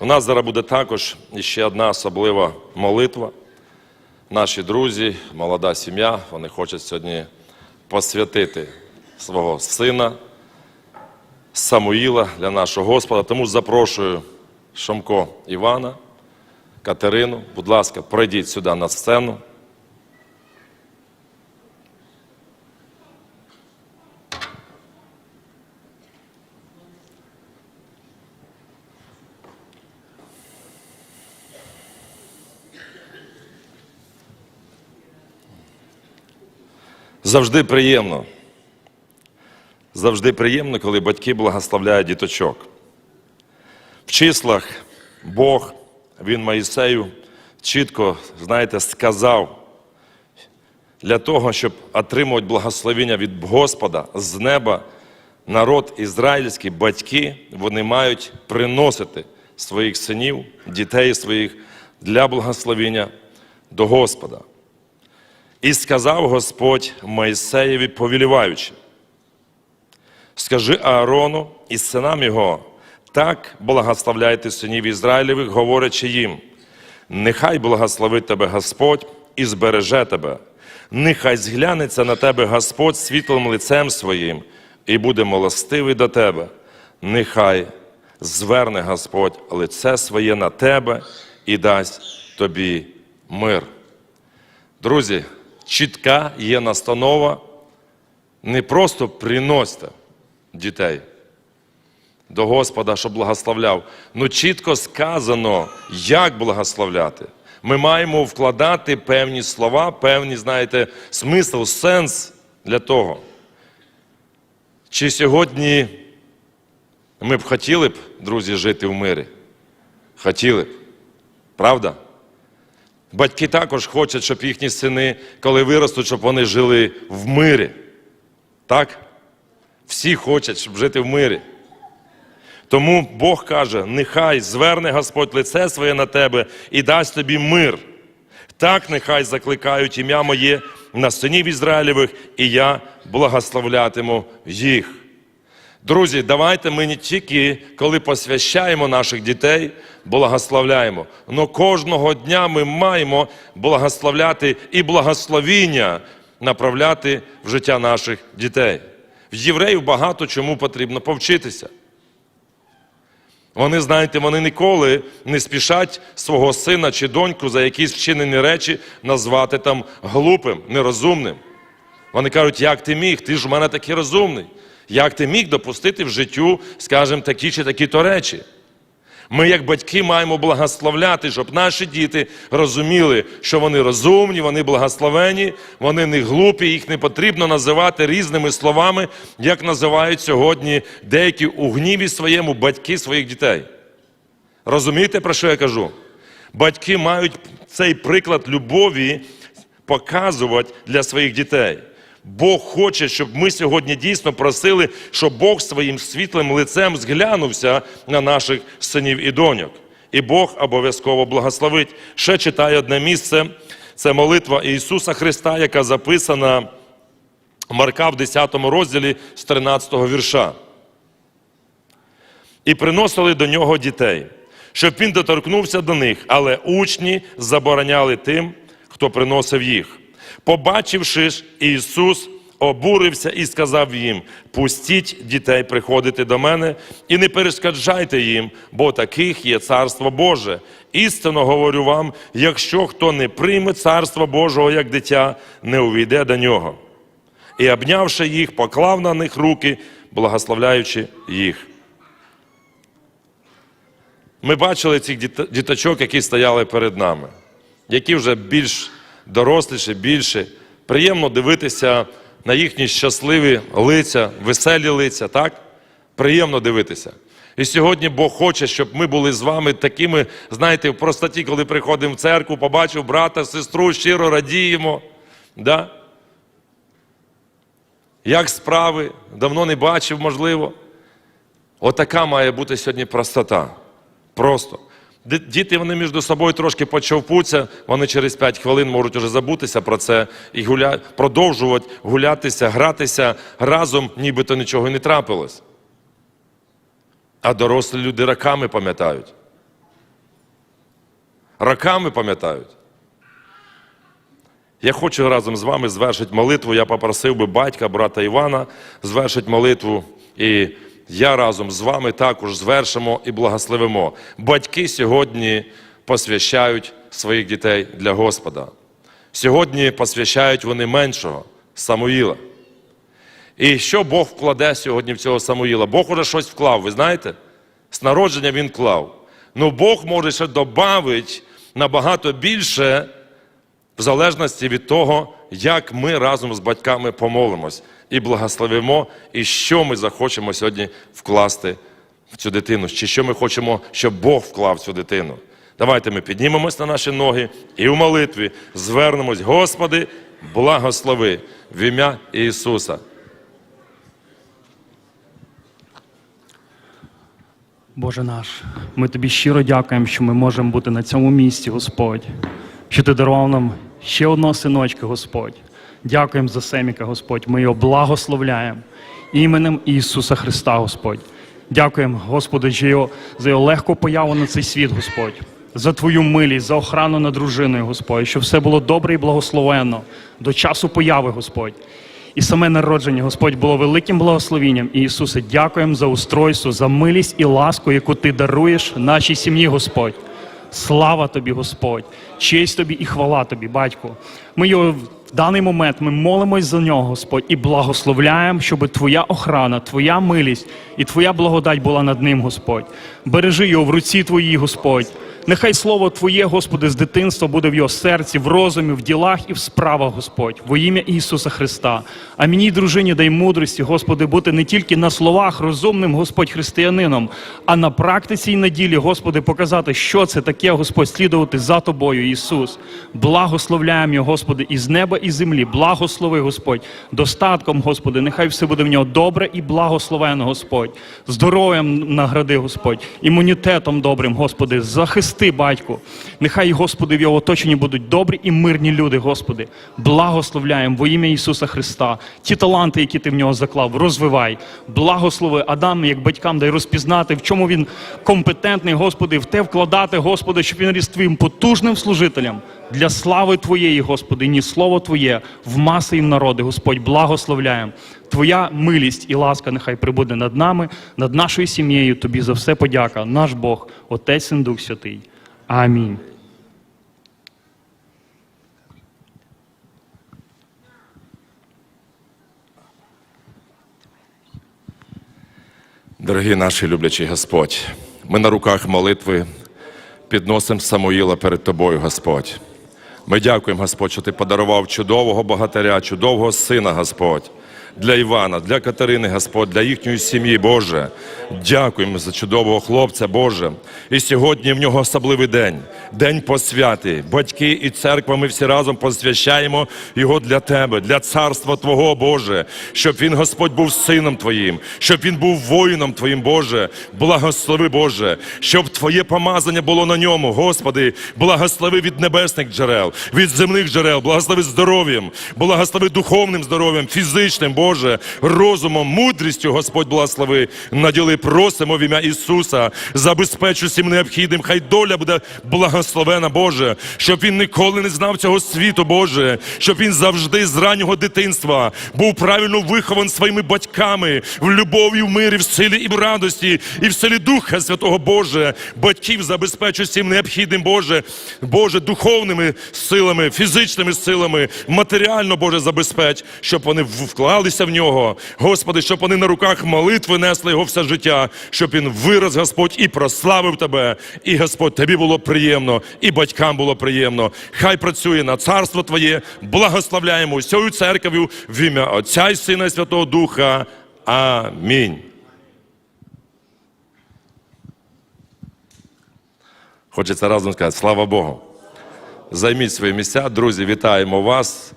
У нас зараз буде також ще одна особлива молитва. Наші друзі, молода сім'я, вони хочуть сьогодні посвятити свого сина Самуїла для нашого Господа. Тому запрошую Шомко Івана, Катерину. Будь ласка, пройдіть сюди на сцену. Завжди приємно. Завжди приємно, коли батьки благословляють діточок. В числах Бог, він Моїсею чітко, знаєте, сказав, для того, щоб отримувати благословення від Господа з неба, народ ізраїльський, батьки, вони мають приносити своїх синів, дітей своїх для благословення до Господа. І сказав Господь Моїсеєві, повіліваючи, скажи Аарону і синам його, так благословляйте синів Ізраїлевих, говорячи їм, нехай благословить тебе Господь і збереже тебе, нехай зглянеться на тебе Господь світлим лицем своїм і буде милостивий до тебе, нехай зверне Господь лице своє на тебе і дасть тобі мир. Друзі, чітка є настанова не просто приносьте дітей до Господа, щоб благословляв. Ну чітко сказано, як благословляти. Ми маємо вкладати певні слова, певні, знаєте, смисл, сенс для того. Чи сьогодні ми б хотіли б, друзі, жити в мирі? Хотіли б. Правда? Батьки також хочуть, щоб їхні сини, коли виростуть, щоб вони жили в мирі. Так? Всі хочуть, щоб жити в мирі. Тому Бог каже: нехай зверне Господь лице своє на тебе і дасть тобі мир. Так нехай закликають ім'я моє на синів Ізраїлевих, і я благословлятиму їх. Друзі, давайте ми не тільки, коли посвящаємо наших дітей, благословляємо, але кожного дня ми маємо благословляти і благословіння направляти в життя наших дітей. В євреїв багато чому потрібно повчитися. Вони, знаєте, вони ніколи не спішать свого сина чи доньку за якісь вчинені речі назвати там глупим, нерозумним. Вони кажуть, як ти міг? Ти ж у мене такий розумний. Як ти міг допустити в життю, скажімо, такі чи такі то речі? Ми, як батьки, маємо благословляти, щоб наші діти розуміли, що вони розумні, вони благословені, вони не глупі, їх не потрібно називати різними словами, як називають сьогодні деякі у гніві своєму батьки своїх дітей. Розумієте, про що я кажу? Батьки мають цей приклад любові показувати для своїх дітей. Бог хоче, щоб ми сьогодні дійсно просили, щоб Бог своїм світлим лицем зглянувся на наших синів і доньок. І Бог обов'язково благословить. Ще читаю одне місце. Це молитва Ісуса Христа, яка записана Марка в 10 розділі з 13 вірша. І приносили до нього дітей, щоб він доторкнувся до них, але учні забороняли тим, хто приносив їх. Побачивши ж, Ісус обурився і сказав їм: пустіть дітей приходити до мене і не перешкоджайте їм, бо таких є царство Боже. Істинно говорю вам: якщо хто не прийме царство Божого як дитя, не увійде до нього. І обнявши їх, поклав на них руки, благословляючи їх. Ми бачили цих діточок, які стояли перед нами, які вже більш доросліші, більше. Приємно дивитися на їхні щасливі лиця, веселі лиця, так? Приємно дивитися. І сьогодні Бог хоче, щоб ми були з вами такими, знаєте, в простоті, коли приходимо в церкву, побачив брата, сестру, щиро радіємо. Да? Як справи? Давно не бачив, можливо. Отака має бути сьогодні простота. Просто. Ді- Діти вони між собою трошки почовпуться, вони через 5 хвилин можуть уже забутися про це і гуля... продовжувати гулятися, гратися разом, нібито нічого не трапилось. А дорослі люди роками пам'ятають. роками пам'ятають. Я хочу разом з вами звершити молитву. Я попросив би батька, брата Івана, звершити молитву. І я разом з вами також звершимо і благословимо. Батьки сьогодні посвящають своїх дітей для Господа. Сьогодні посвящають вони меншого Самуїла. І що Бог вкладе сьогодні в цього Самуїла? Бог уже щось вклав, ви знаєте? З народження він клав. Ну Бог може ще додати набагато більше в залежності від того, як ми разом з батьками помолимось і благословимо, і що ми захочемо сьогодні вкласти в цю дитину, чи що ми хочемо, щоб Бог вклав цю дитину. Давайте ми піднімемось на наші ноги і в молитві звернемось, Господи, благослови в ім'я Ісуса. Боже наш, ми тобі щиро дякуємо, що ми можемо бути на цьому місці, Господь, що ти дарував нам ще одного синочка, Господь. Дякуємо за Семіка, Господь. Ми його благословляємо іменем Ісуса Христа, Господь. Дякуємо, Господи, за його, за його легку появу на цей світ, Господь, за Твою милість, за охрану над дружиною, Господь, щоб все було добре і благословенно до часу появи, Господь. І саме народження, Господь, було великим благословенням. І Ісусе, дякуємо за устройство, за милість і ласку, яку Ти даруєш нашій сім'ї, Господь. Слава тобі, Господь, честь тобі і хвала тобі, батько. Ми його в даний момент ми молимось за нього, Господь, і благословляємо, щоб Твоя охрана, Твоя милість і Твоя благодать була над ним, Господь. Бережи його в руці Твоїй, Господь. Нехай слово Твоє, Господи, з дитинства буде в його серці, в розумі, в ділах і в справах, Господь, во ім'я Ісуса Христа. А мені, дружині, дай мудрості, Господи, бути не тільки на словах розумним, Господь, християнином, а на практиці і на ділі, Господи, показати, що це таке, Господь, слідувати за Тобою, Ісус. Благословляємо його, Господи, із неба і землі. Благослови, Господь, достатком, Господи, нехай все буде в нього добре і благословено, Господь. Здоров'ям награди, Господь, імунітетом добрим, Господи, захисти, батьку. Нехай, Господи, в його оточенні будуть добрі і мирні люди, Господи. Благословляємо во ім'я Ісуса Христа. Ті таланти, які ти в нього заклав, розвивай. Благослови Адам, як батькам, дай розпізнати, в чому він компетентний, Господи, в те вкладати, Господи, щоб він ріс твоїм потужним служителем для слави Твоєї, Господи, ні слово Твоє в маси в народи, Господь, благословляємо. Твоя милість і ласка нехай прибуде над нами, над нашою сім'єю. Тобі за все подяка, наш Бог, Отець Син Дух Святий. Амінь. Дорогі наші люблячий Господь, ми на руках молитви підносимо Самуїла перед Тобою, Господь. Ми дякуємо, Господь, що Ти подарував чудового богатиря, чудового сина, Господь, для Івана, для Катерини, Господь, для їхньої сім'ї, Боже. Дякуємо за чудового хлопця, Боже. І сьогодні в нього особливий день, день посвяти. Батьки і церква, ми всі разом посвящаємо його для Тебе, для царства Твого, Боже, щоб він, Господь, був сином Твоїм, щоб він був воїном Твоїм, Боже. Благослови, Боже, щоб Твоє помазання було на ньому, Господи, благослови від небесних джерел, від земних джерел, благослови здоров'ям, благослови духовним здоров'ям, фізичним, Боже, розумом, мудрістю, Господь, благослови. Наділи, просимо в ім'я Ісуса, забезпечу всім необхідним. Хай доля буде благословена, Боже, щоб він ніколи не знав цього світу, Боже, щоб він завжди з раннього дитинства був правильно вихован своїми батьками в любові, в мирі, в силі і в радості, і в силі Духа Святого Боже. Батьків забезпечу всім необхідним, Боже, Боже, духовними силами, фізичними силами, матеріально, Боже, забезпеч, щоб вони вклалися в нього. Господи, щоб вони на руках молитви несли його все життя, щоб він вирос, Господь, і прославив Тебе. І Господь, тобі було приємно, і батькам було приємно. Хай працює на царство Твоє, благословляємо усю церквю в ім'я Отця і Сина і Святого Духа. Амінь. Хочеться разом сказати, слава Богу. Займіть свої місця, друзі, вітаємо вас